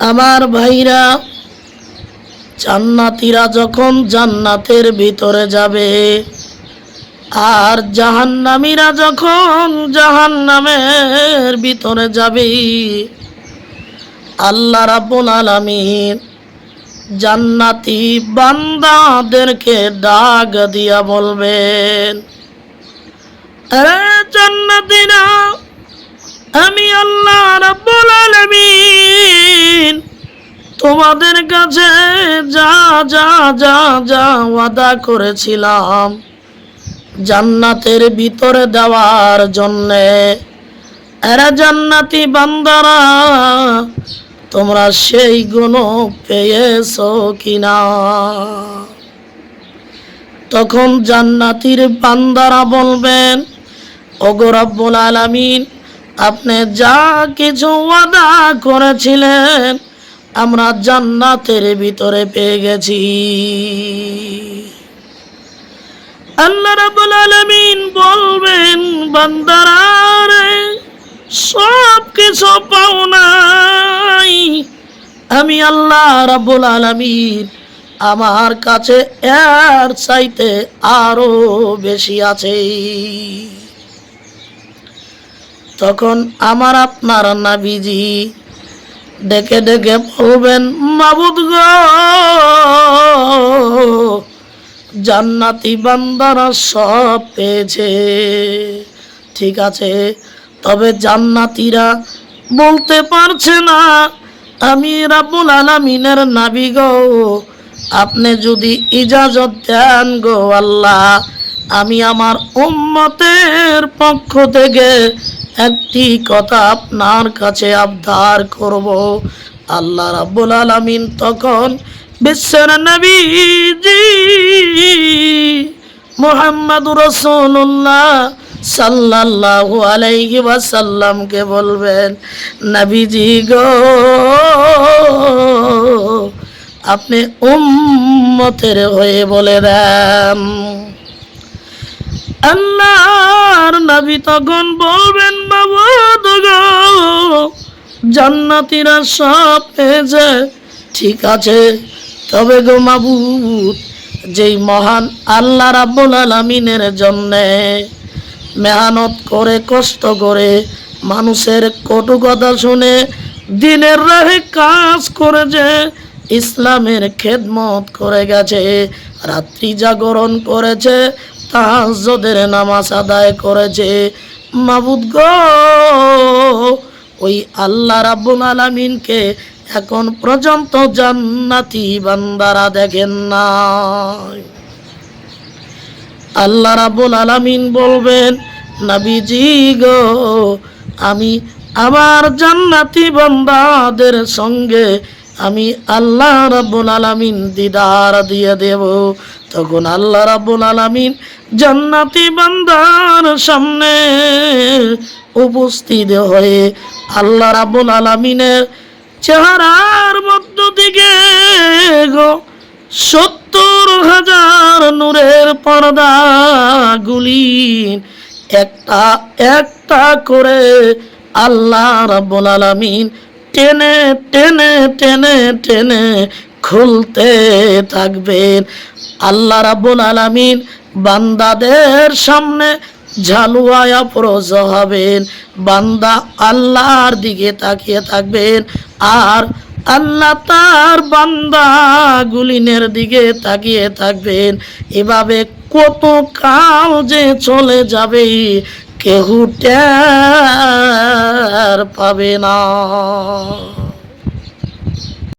আমার ভাইরা, জান্নাতিরা যখন জান্নাতের ভিতরে যাবে, আর জাহান্নামীরা যখন জাহান্নামের ভিতরে যাবে, আল্লাহ রাব্বুল আলামিন জান্নাতি বান্দাদেরকে ডাক দিয়া বলবেন জান্নাতিরা, আমি আল্লাহ রাব্বুল আলামিন তোমাদের কাছে যা যা যা যা ওয়াদা করেছিলাম জান্নাতের ভিতরে দেওয়ার জন্যে। এরা জান্নাতি বান্দারা, তোমরা সেই গুণ পেয়েছ কিনা? তখন জান্নাতির বান্দারা বলবেন, ওগো রব্বুল আলামিন, আপনি যা কিছু ওয়াদা করেছিলেন আমরা জান্নাতের ভিতরে পেয়ে গেছি। আল্লাহ রাব্বুল আলামিন বলবেন, বান্দারা রে সব কিছু পাও নাই। আমি আল্লাহ রাব্বুল আলামিন আমার কাছে এর চাইতে আরও বেশি আছে। তখন আমার আপনার নাবিজি ডেকে ডেকে বলবেন, মাবুদ গো, জান্নাতি বান্দারা সব পেয়েছে। ঠিক আছে, তবে জান্নাতিরা বলতে পারছে না, আমি রাবুল আলামিনের নাবি গো। আপনি যদি ইজাজত দেন গো আল্লাহ, আমি আমার উম্মতের পক্ষ থেকে একটি কথা আপনার কাছে আবদার করব। আল্লাহ রাব্বুল আলামিন তখন বিশ্বের নবীজি মোহাম্মদ রসুল্লাহ সাল্লাল্লাহু আলাইহি ওয়াসাল্লামকে বলবেন, নবীজি গো, আপনি উম্মতের হয়ে বলে দেন। আল্লাহর নবী তখন বলবেন গো জান্নাতীরা সব পেয়েছে। ঠিক আছে, তবে গো মাবুদ, যেই মহান আল্লাহ রাব্বুল আলামিনের জন্যে মেহনত করে, কষ্ট করে মানুষের কটু কথা শুনে দিনের রাহে কাজ করে যে ইসলামের খেদমত করে গেছে, রাত্রি জাগরণ করেছে তাহাজ্জুদের নামাজ আদায় করেছে। মাবুদ গো, ওই আল্লাহ রাব্বুল আলামিনকে এখন পর্যন্ত জান্নাতি বান্দারা দেখেন না আল্লাহ রাব্বুল আলামিন বলবেন, নবীজি গো, আমি আমার জান্নাতি বান্দাদের সঙ্গে আমি আল্লাহ রাব্বুল আলামিন দিদার দিয়ে দেব। তখন আল্লাহ রাব্বুল আলামিন জান্নাতি বান্দার সামনে উপস্থিত হয়ে আল্লাহ রাব্বুল আলামিনের চেহারার মধ্য থেকে গো, সত্তর হাজার নূরের পর্দা গুলি একটা একটা করে আল্লাহ রাব্বুল আলামিন টেনে টেনে টেনে টেনে খুলতে থাকবেন। আল্লাহ রাব্বুল আলামিন বান্দাদের সামনে ঝালুয়ায়া প্রজ হবেন। বান্দা আল্লাহর দিকে তাকিয়ে থাকবেন আর আল্লাহ তার বান্দা গুলিনের দিকে তাকিয়ে থাকবেন। এভাবে কত কাল যে চলে যাবে কেহু পাবে না।